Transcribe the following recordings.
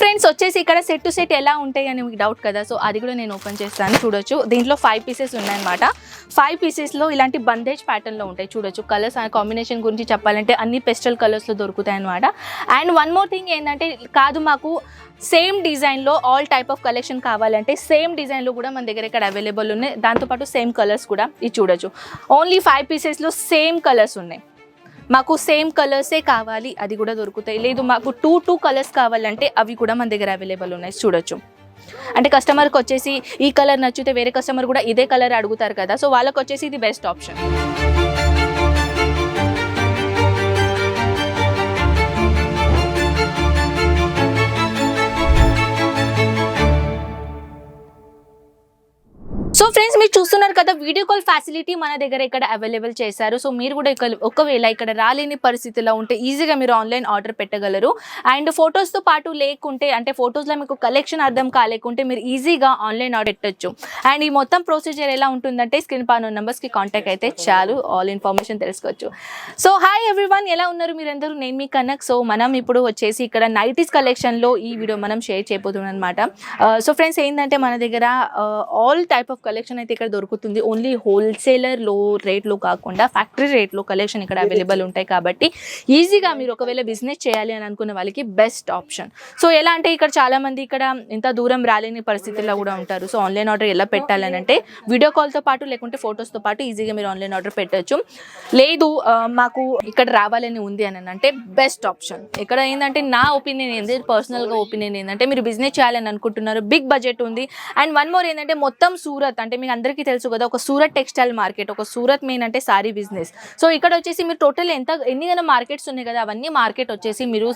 Friends వచ్చేసి ఇక్కడ set to set ఎలా ఉంటాయి అని మీకు డౌట్ కదా సో అది కూడా నేను ఓపెన్ చేస్తాను. చూడొచ్చు. దీంట్లో ఫైవ్ పీసెస్ ఉన్నాయన్నమాట. ఫైవ్ పీసెస్లో ఇలాంటి బందేజ్ ప్యాటర్న్లో ఉంటాయి. చూడొచ్చు. కలర్స్ కాంబినేషన్ గురించి చెప్పాలంటే అన్ని పెస్టల్ కలర్స్లో దొరుకుతాయి అనమాట అండ్ వన్ మోర్ థింగ్ ఏంటంటే కాదు మాకు సేమ్ డిజైన్లో ఆల్ టైప్ ఆఫ్ కలెక్షన్ కావాలంటే సేమ్ డిజైన్లో కూడా మన దగ్గర ఇక్కడ అవైలబుల్ ఉన్నాయి. దాంతోపాటు సేమ్ కలర్స్ కూడా. ఇది చూడొచ్చు. ఓన్లీ ఫైవ్ పీసెస్లో సేమ్ కలర్స్ ఉన్నాయి. మాకు సేమ్ కలర్సే కావాలి అది కూడా దొరుకుతాయి. లేదు మాకు టూ టూ కలర్స్ కావాలంటే అవి కూడా మన దగ్గర అవైలబుల్ ఉన్నాయి చూడొచ్చు. అంటే కస్టమర్కి వచ్చేసి ఈ కలర్ నచ్చితే వేరే కస్టమర్ కూడా ఇదే కలర్ అడుగుతారు కదా సో వాళ్ళకి వచ్చేసి ఇది best option video call facility మన దగ్గర ఇక్కడ అవైలబుల్ చేశారు. సో మీరు కూడా ఇక్కడ ఒకవేళ ఇక్కడ రాలేని పరిస్థితిలో ఉంటే ఈజీగా మీరు ఆన్లైన్ ఆర్డర్ పెట్టగలరు. అండ్ ఫొటోస్తో పాటు లేకుంటే అంటే ఫొటోస్లో మీకు కలెక్షన్ అర్థం కాలేకుంటే మీరు ఈజీగా ఆన్లైన్ ఆర్డర్ పెట్టచ్చు. అండ్ ఈ మొత్తం ప్రొసీజర్ ఎలా ఉంటుందంటే స్క్రీన్ పాన్ నెంబర్స్కి కాంటాక్ట్ అయితే చాలు. ఆల్ ఇన్ఫర్మేషన్ తెలుసుకోవచ్చు. సో హాయ్ ఎవ్రీవన్ ఎలా ఉన్నారు మీరందరూ? నేను మీ కనక్. సో మనం ఇప్పుడు వచ్చేసి ఇక్కడ నైటీస్ కలెక్షన్లో ఈ వీడియో మనం షేర్ చేయబోతున్నాం అనమాట సో ఫ్రెండ్స్ ఏంటంటే మన దగ్గర ఆల్ టైప్ ఆఫ్ కలెక్షన్ అయితే ఇక్కడ దొరుకుతుంది. ఓన్లీ హోల్సేలర్లో రేట్లో కాకుండా ఫ్యాక్టరీ రేట్లో కలెక్షన్ ఇక్కడ అవైలబుల్ ఉంటాయి కాబట్టి ఈజీగా మీరు ఒకవేళ బిజినెస్ చేయాలి అని అనుకున్న వాళ్ళకి బెస్ట్ ఆప్షన్. సో ఎలా అంటే ఇక్కడ చాలా మంది ఇక్కడ ఇంత దూరం రాలేని పరిస్థితుల్లో కూడా ఉంటారు. సో ఆన్లైన్ ఆర్డర్ ఎలా పెట్టాలని అంటే వీడియో కాల్తో పాటు లేకుంటే ఫొటోస్తో పాటు ఈజీగా మీరు ఆన్లైన్ ఆర్డర్ పెట్టచ్చు. లేదు మాకు ఇక్కడ రావాలని ఉంది అని అంటే బెస్ట్ ఆప్షన్ ఇక్కడ ఏంటంటే నా ఒపీనియన్ ఏంది? పర్సనల్గా ఒపీనియన్ ఏంటంటే మీరు బిజినెస్ చేయాలని అనుకుంటున్నారు. బిగ్ బడ్జెట్ ఉంది. అండ్ వన్ మోర్ ఏంటంటే మొత్తం సూరత్ అంటే మీకు అందరికీ తెలుసు కదా ఒక సూరత్ టెక్స్టైల్ మార్కెట్ ఒక సూరత్ మెయిన్ అంటే సారీ బిజినెస్. సో ఇక్కడ వచ్చేసి మీరు టోటల్ ఎంత ఎన్ని గన మార్కెట్స్ ఉన్నాయి కదా అవన్నీ మార్కెట్ వచ్చేసి మీరు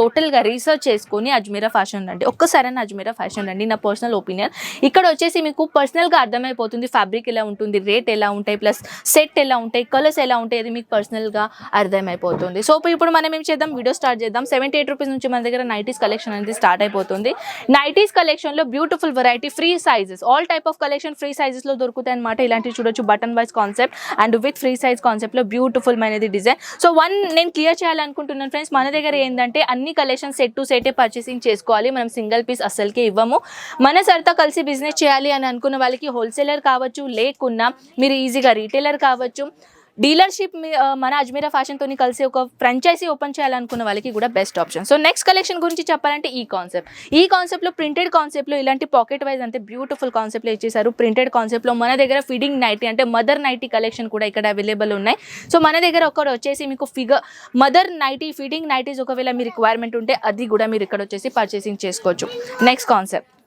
టోటల్గా రీసెర్చ్ చేసుకొని అజ్మీరా ఫ్యాషన్ రండి. ఒక్కసారైనా అజ్మీరా ఫ్యాషన్ రండి నా పర్సనల్ ఒపీనియన్ ఇక్కడ వచ్చేసి మీకు పర్సనల్గా అర్థమైపోతుంది ఫ్యాబ్రిక్ ఎలా ఉంటుంది రేట్ ఎలా ఉంటాయి ప్లస్ సెట్ ఎలా ఉంటాయి కలర్స్ ఎలా ఉంటాయి అది మీకు పర్సనల్గా అర్థమైపోతుంది. సో ఇప్పుడు మనం ఏం చేద్దాం వీడియో స్టార్ట్ చేద్దాం. సెవెంటీ ఎయిట్ రూపీస్ నుంచి మన దగ్గర నైటీస్ కలెక్షన్ అనేది స్టార్ట్ అయిపోతుంది. నైటీస్ కలెక్షన్లో beautiful variety free sizes all type of collection free సైజెస్లో దొరుకుతాయి అనమాట ఇలాంటివి చూడొచ్చు button wise concept and with free size కాన్సెప్ట్లో బ్యూటిఫుల్ అనేది డిజైన్ సో వన్ నేను క్లియర్ చేయాలనుకుంటున్నాను ఫ్రెండ్స్ మన దగ్గర ఏంటంటే అన్ని కలెక్షన్ సెట్ టు సెటే పర్చేసింగ్ చేసుకోవాలి మనం సింగిల్ పీస్ అస్సలకే ఇవ్వము. మన సరితో కలిసి బిజినెస్ చేయాలి అని అనుకున్న వాళ్ళకి హోల్సేలర్ కావచ్చు లేకున్నా మీరు ఈజీగా రీటైలర్ కావచ్చు డీలర్షిప్ మీ- మన అజ్మీరా ఫ్యాషన్తో కలిసి ఒక ఫ్రాంచైజీ ఓపెన్ చేయాలనుకున్న వాళ్ళకి కూడా best option. So next collection గురించి చెప్పాలంటే ఈ కాన్సెప్ట్. ఈ కాన్సెప్ట్లో ప్రింటెడ్ కాన్సెప్ట్లో ఇలాంటి పాకెట్ వైజ్ అంటే బ్యూటిఫుల్ కాన్సెప్ట్లో ఇచ్చేసారు ప్రింటెడ్ కాన్సెప్ట్లో మన దగ్గర ఫిడింగ్ నైటీ అంటే మదర్ నైటీ కలెక్షన్ కూడా ఇక్కడ అవైలబుల్ ఉన్నాయి. సో మన దగ్గర ఒకటి వచ్చేసి మీకు figure mother nighty feeding nighties ఒకవేళ మీ రిక్వైర్మెంట్ ఉంటే అది కూడా మీరు ఇక్కడ వచ్చేసి పర్చేసింగ్ చేసుకోవచ్చు. Next concept.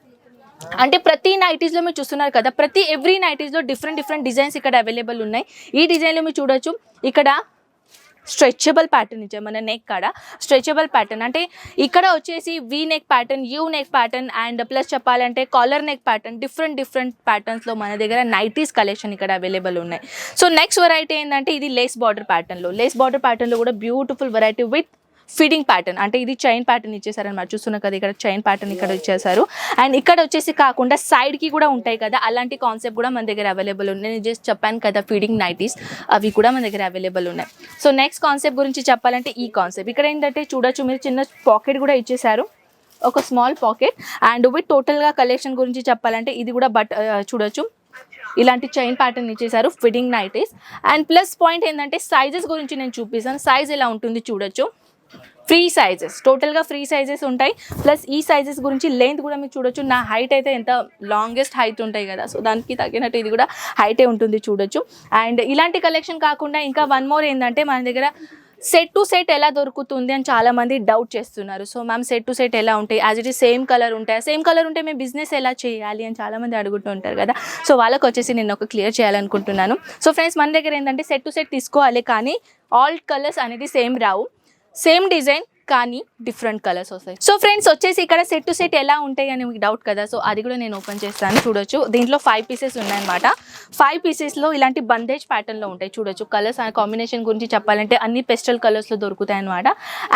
అంటే ప్రతి నైటీస్లో మీరు చూస్తున్నారు కదా ప్రతి ఎవ్రీ నైటీస్లో డిఫరెంట్ డిఫరెంట్ డిజైన్స్ ఇక్కడ అవైలబుల్ ఉన్నాయి. ఈ డిజైన్లో మీరు చూడొచ్చు ఇక్కడ స్ట్రెచబుల్ ప్యాటర్న్ ఇచ్చే మన నెక్ కాడ స్ట్రెచబుల్ ప్యాటర్న్ అంటే ఇక్కడ వచ్చేసి V neck pattern U neck pattern and plus చెప్పాలంటే collar neck pattern different different ప్యాటర్న్స్లో మన దగ్గర నైటీస్ కలెక్షన్ ఇక్కడ అవైలబుల్ ఉన్నాయి. సో నెక్స్ట్ వెరైటీ ఏంటంటే ఇది లేస్ బార్డర్ ప్యాటర్న్లో లేస్ బార్డర్ ప్యాటర్న్లో కూడా beautiful variety with feeding pattern అంటే ఇది చైన్ ప్యాటర్న్ ఇచ్చేసారనమాట చూస్తున్నా కదా ఇక్కడ చైన్ ప్యాటర్న్ ఇక్కడ ఇచ్చేసారు అండ్ ఇక్కడ వచ్చేసి కాకుండా సైడ్కి కూడా ఉంటాయి కదా అలాంటి కాన్సెప్ట్ కూడా మన దగ్గర అవైలబుల్ ఉన్నాయి. నేను జస్ట్ చెప్పాను కదా ఫీడింగ్ నైటీస్ అవి కూడా మన దగ్గర అవైలబుల్ ఉన్నాయి. సో నెక్స్ట్ కాన్సెప్ట్ గురించి చెప్పాలంటే ఈ కాన్సెప్ట్ ఇక్కడ ఏంటంటే చూడొచ్చు మీరు చిన్న పాకెట్ కూడా ఇచ్చేసారు. ఒక స్మాల్ పాకెట్ అండ్ విత్ టోటల్గా కలెక్షన్ గురించి చెప్పాలంటే ఇది కూడా బట్ చూడొచ్చు. ఇలాంటి చైన్ ప్యాటర్న్ ఇచ్చేసారు feeding nighties. And plus point ఏంటంటే సైజెస్ గురించి నేను చూపిస్తాను. సైజ్ ఎలా ఉంటుంది చూడొచ్చు. ఫ్రీ సైజెస్ టోటల్గా ఫ్రీ సైజెస్ ఉంటాయి. ప్లస్ ఈ సైజెస్ గురించి లెంత్ కూడా మీరు చూడొచ్చు. నా హైట్ అయితే ఎంత? లాంగెస్ట్ హైట్ ఉంటాయి కదా. సో దానికి తగ్గినట్టు ఇది కూడా హైటే ఉంటుంది చూడొచ్చు. అండ్ ఇలాంటి కలెక్షన్ కాకుండా ఇంకా వన్ మోర్ ఏంటంటే మన దగ్గర సెట్ టు సెట్ ఎలా దొరుకుతుంది అని చాలామంది డౌట్ చేస్తున్నారు. So ma'am set to set ఎలా ఉంటాయి? As it is same colour ఉంటాయి? సేమ్ కలర్ ఉంటే మేము బిజినెస్ ఎలా చేయాలి అని చాలామంది అడుగుతుంటారు కదా. సో వాళ్ళకి వచ్చేసి నేను ఒక క్లియర్ చేయాలనుకుంటున్నాను. సో ఫ్రెండ్స్ మన దగ్గర ఏంటంటే సెట్ టు సెట్ తీసుకోవాలి కానీ ఆల్ కలర్స్ అనేది సేమ్ రావు. సేమ్ డిజైన్ కానీ డిఫరెంట్ కలర్స్ వస్తాయి. సో ఫ్రెండ్స్ వచ్చేసి ఇక్కడ సెట్ టు సెట్ ఎలా ఉంటాయి అని మీకు డౌట్ కదా? సో అది కూడా నేను ఓపెన్ చేస్తాను చూడొచ్చు. దీంట్లో ఫైవ్ పీసెస్ ఉన్నాయన్నమాట. ఫైవ్ పీసెస్లో ఇలాంటి బందేజ్ ప్యాటర్న్లో ఉంటాయి చూడొచ్చు. కలర్స్ కాంబినేషన్ గురించి చెప్పాలంటే అన్ని పెస్టల్ కలర్స్లో దొరుకుతాయి అనమాట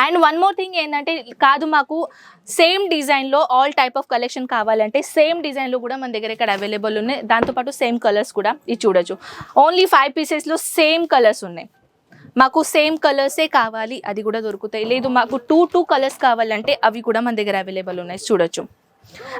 అండ్ వన్ మోర్ థింగ్ ఏంటంటే కాదు మాకు సేమ్ డిజైన్లో ఆల్ టైప్ ఆఫ్ కలెక్షన్ కావాలంటే సేమ్ డిజైన్లో కూడా మన దగ్గర ఇక్కడ అవైలబుల్ ఉన్నాయి. దాంతోపాటు సేమ్ కలర్స్ కూడా ఇది చూడొచ్చు. ఓన్లీ ఫైవ్ పీసెస్లో సేమ్ కలర్స్ ఉన్నాయి. మాకు సేమ్ కలర్సే కావాలి అది కూడా దొరుకుతాయి. లేదు మాకు టూ టూ కలర్స్ కావాలంటే అవి కూడా మన దగ్గర అవైలబుల్ ఉన్నాయి. చూడొచ్చు.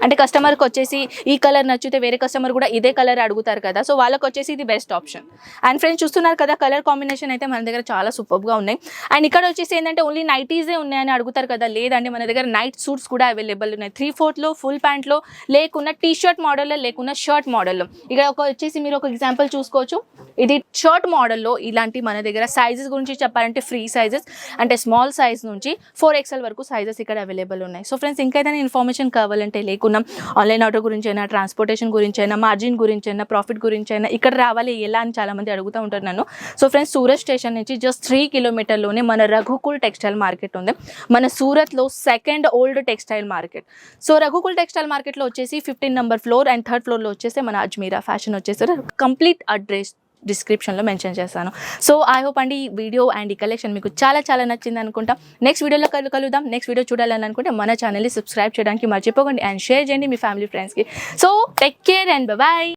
అంటే కస్టమర్కి వచ్చేసి ఈ కలర్ నచ్చితే వేరే కస్టమర్ కూడా ఇదే కలర్ అడుగుతారు కదా. సో వాళ్ళకి వచ్చేసి ఇది బెస్ట్ ఆప్షన్ అండ్ ఫ్రెండ్స్ చూస్తున్నారు కదా కలర్ కాంబినేషన్ అయితే మన దగ్గర చాలా సూపర్గా ఉన్నాయి. అండ్ ఇక్కడ వచ్చేసి ఏంటంటే ఓన్లీ నైటీసే ఉన్నాయని అడుగుతారు కదా లేదండి మన దగ్గర నైట్ సూట్స్ కూడా అవైలబుల్ ఉన్నాయి. త్రీ ఫోర్త్లో ఫుల్ ప్యాంట్లో లేకున్న టీ షర్ట్ మోడల్లో లేకున్న షర్ట్ మోడల్లో ఇక్కడ ఒక వచ్చేసి మీరు ఒక ఎగ్జాంపుల్ చూసుకోవచ్చు. ఇది షర్ట్ మోడల్లో ఇలాంటి మన దగ్గర సైజెస్ గురించి చెప్పాలంటే ఫ్రీ సైజెస్ అంటే స్మాల్ సైజ్ నుంచి ఫోర్ ఎక్స్ఎల్ వరకు సైజెస్ ఇక్కడ అవైలబుల్ ఉన్నాయి. సో ఫ్రెండ్స్ ఇంకేదైనా ఇన్ఫర్మేషన్ కావాలంటే లేకున్నా ఆన్లైన్ ఆర్డర్ గురించి అయినా ట్రాన్స్పోర్టేషన్ గురించి అయినా మార్జిన్ గురించి అయినా ప్రాఫిట్ గురించి అయినా ఇక్కడ రావాలి ఎలా అని చాలామంది అడుగుతూ ఉంటారు నన్ను. సో ఫ్రెండ్స్ సూరత్ స్టేషన్ నుంచి జస్ట్ త్రీ కిలోమీటర్లోనే మన రఘుకుల్ టెక్స్టైల్ మార్కెట్ ఉంది. మన సూరత్లో second old textile market. So Raghukul textile మార్కెట్లో వచ్చేసి fifteen number floor and third ఫ్లోర్లో వచ్చేసి మన అజ్మీరా ఫ్యాషన్ వచ్చేసి కంప్లీట్ అడ్రస్ డిస్క్రిప్షన్లో మెన్షన్ చేస్తాను. సో ఐ హోప్ అండి ఈ వీడియో అండ్ ఈ కలెక్షన్ మీకు చాలా చాలా నచ్చింది అనుకుంటా. నెక్స్ట్ వీడియోలో కలు కలుద్దాం. నెక్స్ట్ వీడియో చూడాలని అనుకుంటే మన ఛానల్ని సబ్స్క్రైబ్ చేయడానికి మర్చిపోకండి అండ్ షేర్ చేయండి మీ ఫ్యామిలీ ఫ్రెండ్స్కి so take care and bye